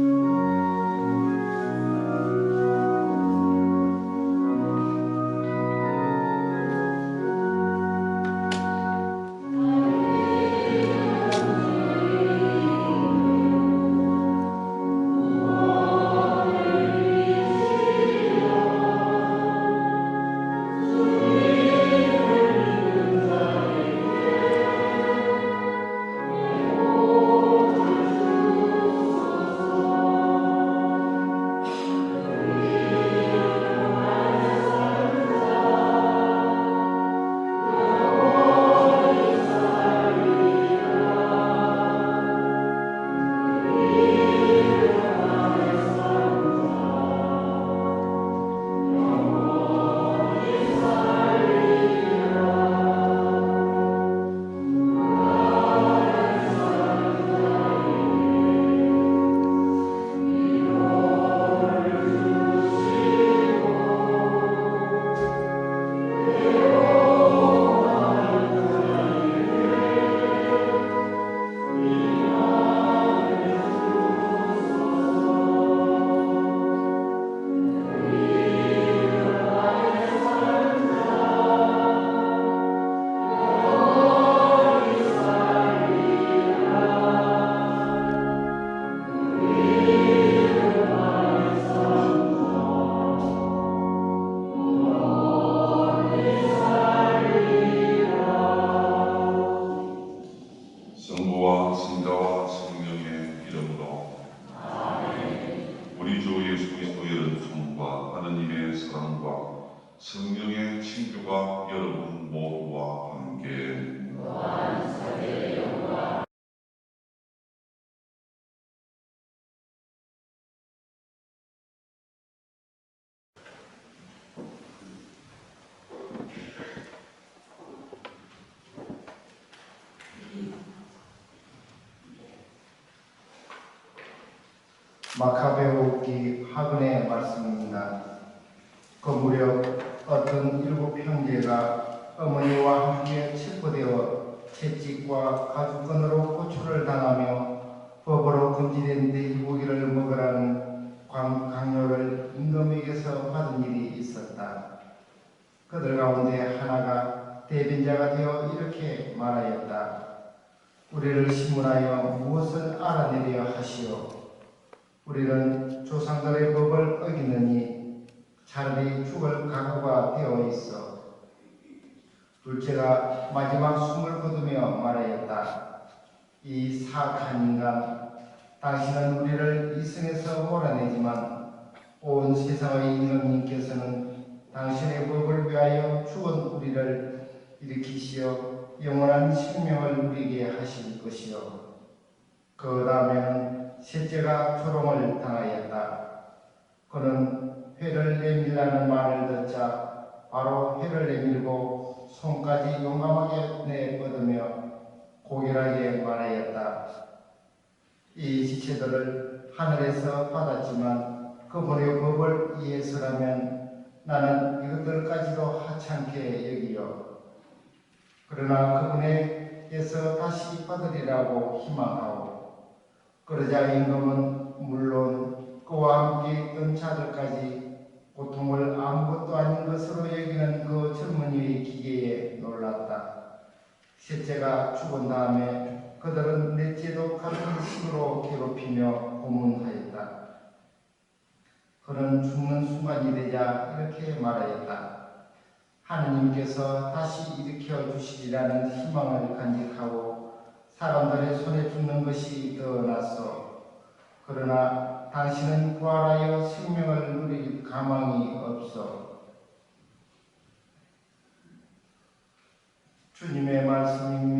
성부 성령의 친교가 여러분 모두와 함께 마카베오기 하근의 말씀입니다. 그 무렵 어떤 일곱 형제가 어머니와 함께 체포되어 채찍과 가죽끈으로 고초를 당하며 법으로 금지된 돼지고기를 먹으라는 광- 강요를 임금에게서 받은 일이 있었다. 그들 가운데 하나가 대변자가 되어 이렇게 말하였다. 우리를 신문하여 무엇을 알아내려 하시오. 우리는 조상들의 법을 어기느니 차라리 죽을 각오가 되어 있어. 둘째가 마지막 숨을 거두며 말하였다. 이 사악한 인간, 당신은 우리를 이승에서 몰아내지만 온 세상의 임금님께서는 당신의 법을 위하여 죽은 우리를 일으키시어 영원한 생명을 누리게 하실 것이요. 그 다음에는 셋째가 조롱을 당하였다. 그는 회를 내밀라는 말을 듣자 바로 회를 내밀고 손까지 용감하게 내뻗으며 고결하게 말하였다. 이 지체들을 하늘에서 받았지만 그분의 법을 이해서라면 나는 이것들까지도 하찮게 여기요. 그러나 그분에게서 다시 받으리라고 희망하오. 그러자 임금은 물론 그와 함께 있던 자들까지 고통을 아무것도 아닌 것으로 여기는 그 젊은이의 기계에 놀랐다. 셋째가 죽은 다음에 그들은 넷째도 같은 식으로 괴롭히며 고문하였다. 그는 죽는 순간이 되자 이렇게 말하였다. 하느님께서 다시 일으켜 주시리라는 희망을 간직하고 사람들의 손에 죽는 것이 더 낫소. 그러나 당신은 부활하여 생명을 누릴 가망이 없어. 주님의 말씀입니다.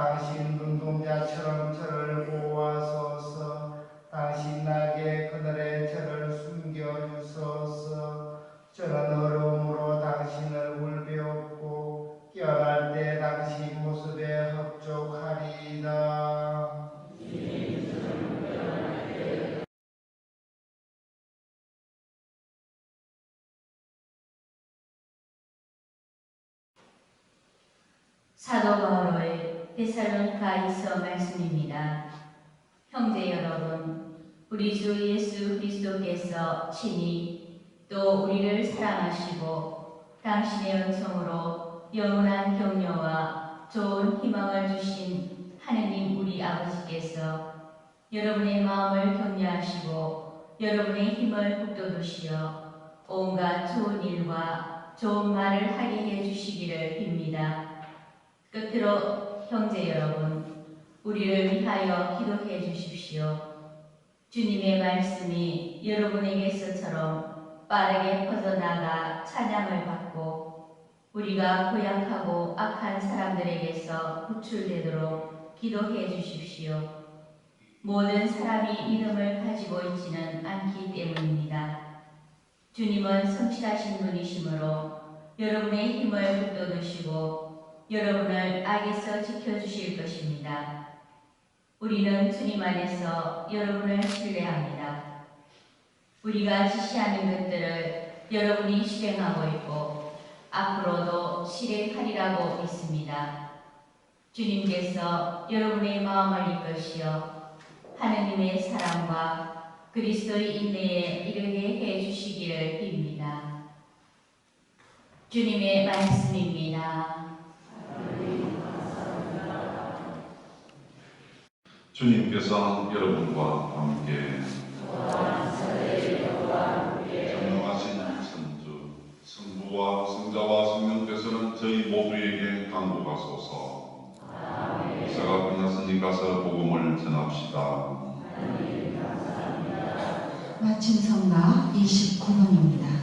당신 눈동자처럼 저를 보호하소서. 당신 낙의 그늘에 저를 숨겨주소서. 저는 어려움으로 당신을 울배웠고 깨어날 때 당신 모습에 흡족하리이다. 사도 바울의 데살로니가이서 말씀입니다. 형제 여러분, 우리 주 예수 그리스도께서 친히 또 우리를 사랑하시고 당신의 은총으로 영원한 격려와 좋은 희망을 주신 하느님 우리 아버지께서 여러분의 마음을 격려하시고 여러분의 힘을 북돋우시어 온갖 좋은 일과 좋은 말을 하게 해 주시기를 빕니다. 끝으로 형제 여러분, 우리를 위하여 기도해 주십시오. 주님의 말씀이 여러분에게서처럼 빠르게 퍼져나가 찬양을 받고 우리가 고약하고 악한 사람들에게서 구출되도록 기도해 주십시오. 모든 사람이 믿음을 가지고 있지는 않기 때문입니다. 주님은 성실하신 분이시므로 여러분의 힘을 북돋우시고 여러분을 악에서 지켜주실 것입니다. 우리는 주님 안에서 여러분을 신뢰합니다. 우리가 지시하는 것들을 여러분이 실행하고 있고 앞으로도 실행하리라고 믿습니다. 주님께서 여러분의 마음을 이끄시어 하느님의 사랑과 그리스도의 인내에 이르게 해 주시기를 빕니다. 주님의 말씀입니다. 주님께서 여러분과 함께 전능하신 천주 성부와 성자와 성령께서는 저희 모두에게 강구하소서 제가 끝났으니 가서 복음을 전합시다 마침 성가 29번입니다.